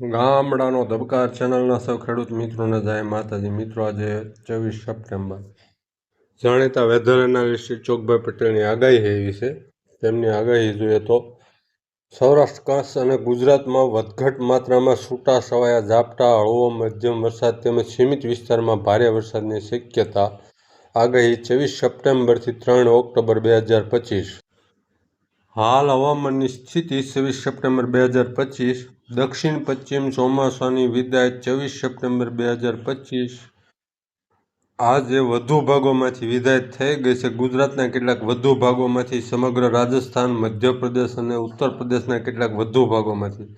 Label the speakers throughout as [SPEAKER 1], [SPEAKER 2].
[SPEAKER 1] ગામડાનો ધબકાર ચેનલના સૌ ખેડૂત મિત્રોને જાય માતાજી. મિત્રો, આજે ચોવીસ સપ્ટેમ્બર. જાણીતા વેધર એનાલિસ્ટ ચોકભાઈ પટેલની આગાહી એવી છે. તેમની આગાહી જોઈએ તો, સૌરાષ્ટ્ર કચ્છ અને ગુજરાતમાં વધઘટ માત્રામાં છૂટા છવાયા ઝાપટા, હળવો મધ્યમ વરસાદ તેમજ સીમિત વિસ્તારમાં ભારે વરસાદની શક્યતા. આગાહી ચોવીસ સપ્ટેમ્બરથી ત્રણ ઓક્ટોબર બે હજાર પચીસ. હાલ હવામાનની સ્થિતિ છવ્વીસ સપ્ટેમ્બર બે હજાર પચીસ. દક્ષિણ પશ્ચિમ ચોમાસાની વિદાય ચોવીસ સપ્ટેમ્બર બે હજાર પચીસ. આજે વધુ ભાગોમાંથી વિદાય થઈ ગઈ છે. ગુજરાતના કેટલાક વધુ ભાગોમાંથી સમગ્ર રાજસ્થાન, મધ્યપ્રદેશ અને ઉત્તર પ્રદેશના કેટલાક વધુ ભાગોમાંથી.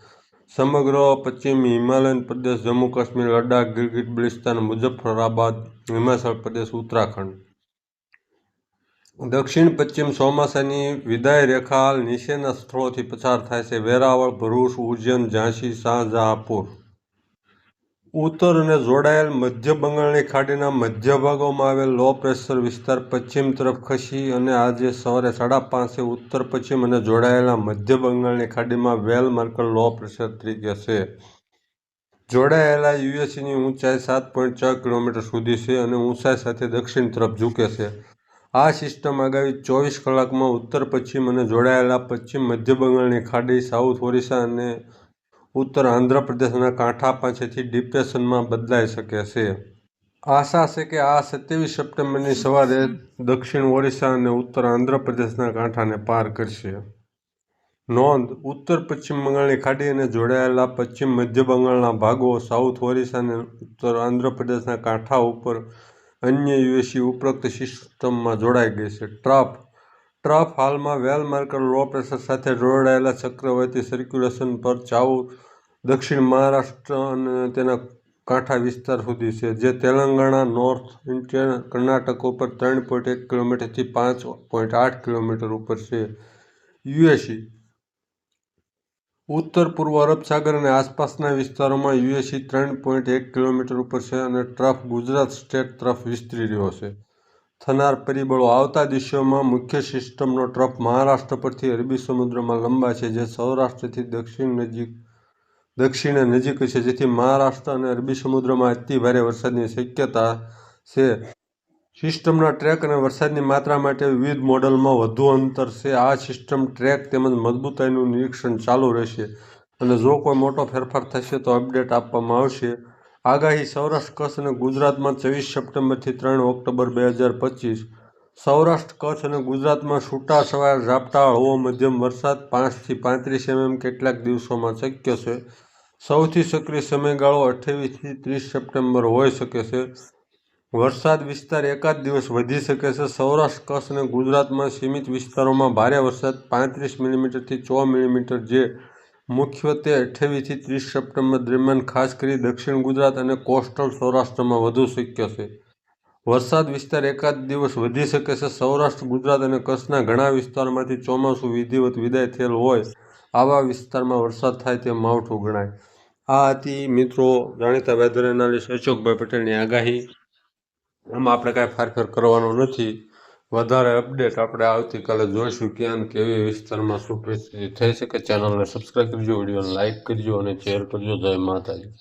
[SPEAKER 1] સમગ્ર પશ્ચિમ હિમાલયન પ્રદેશ, જમ્મુ કાશ્મીર લડાખ ગિલગિટ બલિસ્તાન, મુઝફ્ફરાબાદ, હિમાચલ પ્રદેશ, ઉત્તરાખંડ. દક્ષિણ પશ્ચિમ ચોમાસાની વિદાય રેખા નીચેના સ્થળોથી પસાર થાય છે. વેરાવળ, ભરૂચ, ઉજ્જૈન, ઝાંસી શાહજહાંપુર ઉત્તર અને જોડાયેલ મધ્ય બંગાળની ખાડીના મધ્ય ભાગોમાં આવેલ લો પ્રેશર વિસ્તાર પશ્ચિમ તરફ ખસી અને આજે સવારે સાડા પાંચે ઉત્તર પશ્ચિમ અને જોડાયેલા મધ્ય બંગાળની ખાડીમાં વેલ માર્કર લો પ્રેશર તરીકે છે. જોડાયેલા યુએસની ઊંચાઈ સાત પોઈન્ટ ચાર કિલોમીટર સુધી છે અને ઊંચાઈ સાથે દક્ષિણ તરફ ઝૂકે છે. આ સિસ્ટમ આગામી ચોવીસ કલાકમાં ઉત્તર, પશ્ચિમ અને જોડાયેલા પશ્ચિમ, મધ્ય બંગાળની ખાડી, સાઉથ ઓરિસ્સા અને ઉત્તર આંધ્રપ્રદેશના કાંઠા પાસેથી ડિપ્રેશનમાં બદલાઈ શકે છે. આશા છે કે આ સત્યાવીસ સપ્ટેમ્બરની સવારે દક્ષિણ ઓરિસ્સા અને ઉત્તર આંધ્રપ્રદેશના કાંઠાને પાર કરશે. નોંધ, ઉત્તર, પશ્ચિમ બંગાળની ખાડી અને જોડાયેલા પશ્ચિમ, મધ્ય બંગાળના ભાગો, સાઉથ ઓરિસ્સા અને ઉત્તર આંધ્રપ્રદેશના કાંઠા ઉપર અન્ય યુએસી ઉપરોક્ત સિસ્ટમમાં જોડાઈ ગઈ છે. ટ્રાફ ટ્રાફ હાલમાં વેલ માર્કર લો પ્રેશર સાથે જોડાયેલા ચક્રવર્તી સર્ક્યુલેશન પર ચાઉ દક્ષિણ મહારાષ્ટ્ર અને તેના કાંઠા વિસ્તાર સુધી છે, જે તેલંગાણા, નોર્થ ઇન્ડિયન કર્ણાટક ઉપર ત્રણ પોઈન્ટ એક કિલોમીટરથી પાંચ પોઈન્ટ આઠ કિલોમીટર ઉપર છે. યુએસી ઉત્તર, પૂર્વ અરબ સાગર અને આસપાસના વિસ્તારોમાં યુએસી ત્રણ પોઈન્ટ એક કિલોમીટર ઉપર છે અને ટ્રફ ગુજરાત સ્ટેટ તરફ વિસ્તરી રહ્યો છે. થનાર પરિબળો આવતા દિવસોમાં મુખ્ય સિસ્ટમનો ટ્રફ મહારાષ્ટ્ર પરથી અરબી સમુદ્રમાં લંબાશે જે સૌરાષ્ટ્રથી દક્ષિણ નજીક, દક્ષિણે નજીક છે, જેથી મહારાષ્ટ્ર અને અરબી સમુદ્રમાં અતિ ભારે વરસાદની શક્યતા છે. સિસ્ટમના ટ્રેક અને વરસાદની માત્રા માટે વિવિધ મોડલમાં વધુ અંતર છે. આ સિસ્ટમ ટ્રેક તેમજ મજબૂતાઈનું નિરીક્ષણ ચાલુ રહેશે અને જો કોઈ મોટો ફેરફાર થશે તો અપડેટ આપવામાં આવશે. આગાહી સૌરાષ્ટ્ર, કચ્છ અને ગુજરાતમાં ચોવીસ સપ્ટેમ્બરથી ત્રણ ઓક્ટોબર બે હજાર પચીસ. સૌરાષ્ટ્ર, કચ્છ અને ગુજરાતમાં છૂટા સવાર ઝાપટા હળવો મધ્યમ વરસાદ, પાંચથી પાંત્રીસ એમએમ કેટલાક દિવસોમાં શક્ય છે. સૌથી સક્રિય સમયગાળો અઠ્યાવીસથી ત્રીસ સપ્ટેમ્બર હોઈ શકે છે. વરસાદ વિસ્તાર એકાદ દિવસ વધી શકે છે. સૌરાષ્ટ્ર, કચ્છ અને ગુજરાતમાં સીમિત વિસ્તારોમાં ભારે વરસાદ, પાંત્રીસ મિલીમીટરથી ચો મિલીમીટર જે મુખ્યત્વે અઠ્યાવીસથી ત્રીસ સપ્ટેમ્બર દરમિયાન, ખાસ કરી દક્ષિણ ગુજરાત અને કોસ્ટલ સૌરાષ્ટ્રમાં વધુ શક્ય છે. વરસાદ વિસ્તાર એકાદ દિવસ વધી શકે છે. સૌરાષ્ટ્ર, ગુજરાત અને કચ્છના ઘણા વિસ્તારમાંથી ચોમાસું વિધિવત વિદાય થયેલ હોય આવા વિસ્તારમાં વરસાદ થાય તે માવઠું ગણાય. આ હતી મિત્રો જાણીતા વેધર એનાલિસ્ટ અશોકભાઈ પટેલની આગાહી. આમાં આપણે કાંઈ ફારફેર કરવાનો નથી. વધારે અપડેટ આપણે આવતીકાલે જોઈશું ક્યાં કેવી વિસ્તારમાં શું પરિસ્થિતિ થઈ શકે ચેનલને સબસ્ક્રાઈબ કરજો, વિડીયોને લાઇક કરજો અને શેર કરજો. જય માતાજી.